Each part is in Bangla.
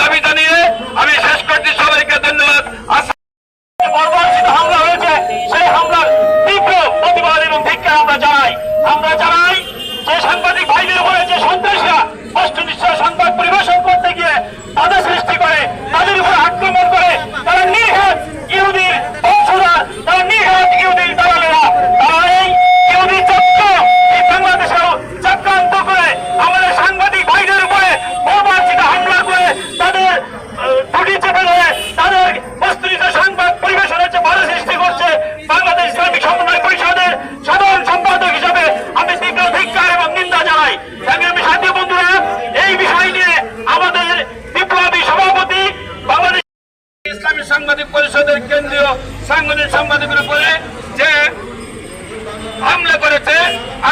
দাবি জানিয়ে আমি শেষ করছি সবাইকে ধন্যবাদ। বর্বরচিত হামলা হয়েছে, সেই হামলার তীব্র প্রতিবাদ আমরা জানাই। আমরা জানাই যে সাংবাদিক ভাইদের উপরে যে সন্ত্রাসীরা কষ্ট সংবাদ পরিবেশ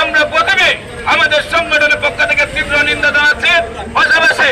আমরা প্রথমে আমাদের সংগঠনের পক্ষ থেকে তীব্র নিন্দা জানাচ্ছি। পাশাপাশি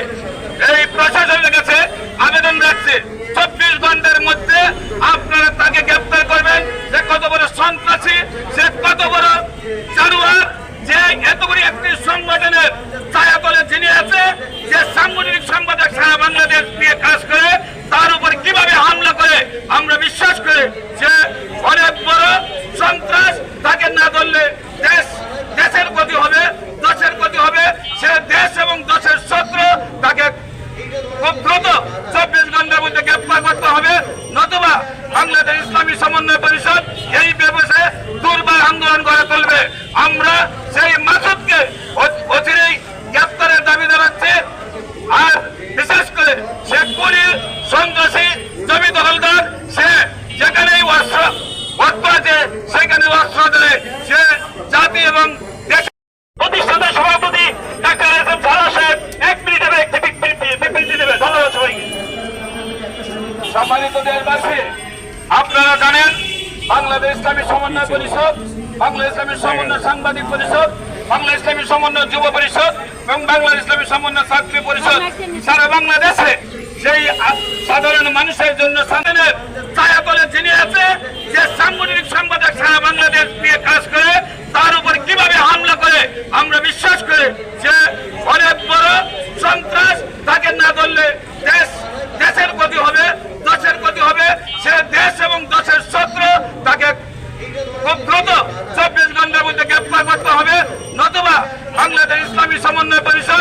சில தேசமும் সম্মানিত দেশবাসী, আপনারা জানেন বাংলাদেশ ইসলামী সমন্বয় পরিষদ বাংলা ইসলামী সমন্বয় সাংবাদিক পরিষদ বাংলা ইসলামী সমন্বয় যুব পরিষদ এবং বাংলা ইসলামী সমন্বয় ছাত্রী পরিষদ। সারা বাংলাদেশে সেই সাধারণ মানুষের জন্য সাধারণের যে সাংগঠনিক সম্পাদক সারা বাংলাদেশ নিয়ে কাজ করে, তার উপর কীভাবে হামলা করে আমরা বিশ্বাস സമന്വയ പരിഷത്ത്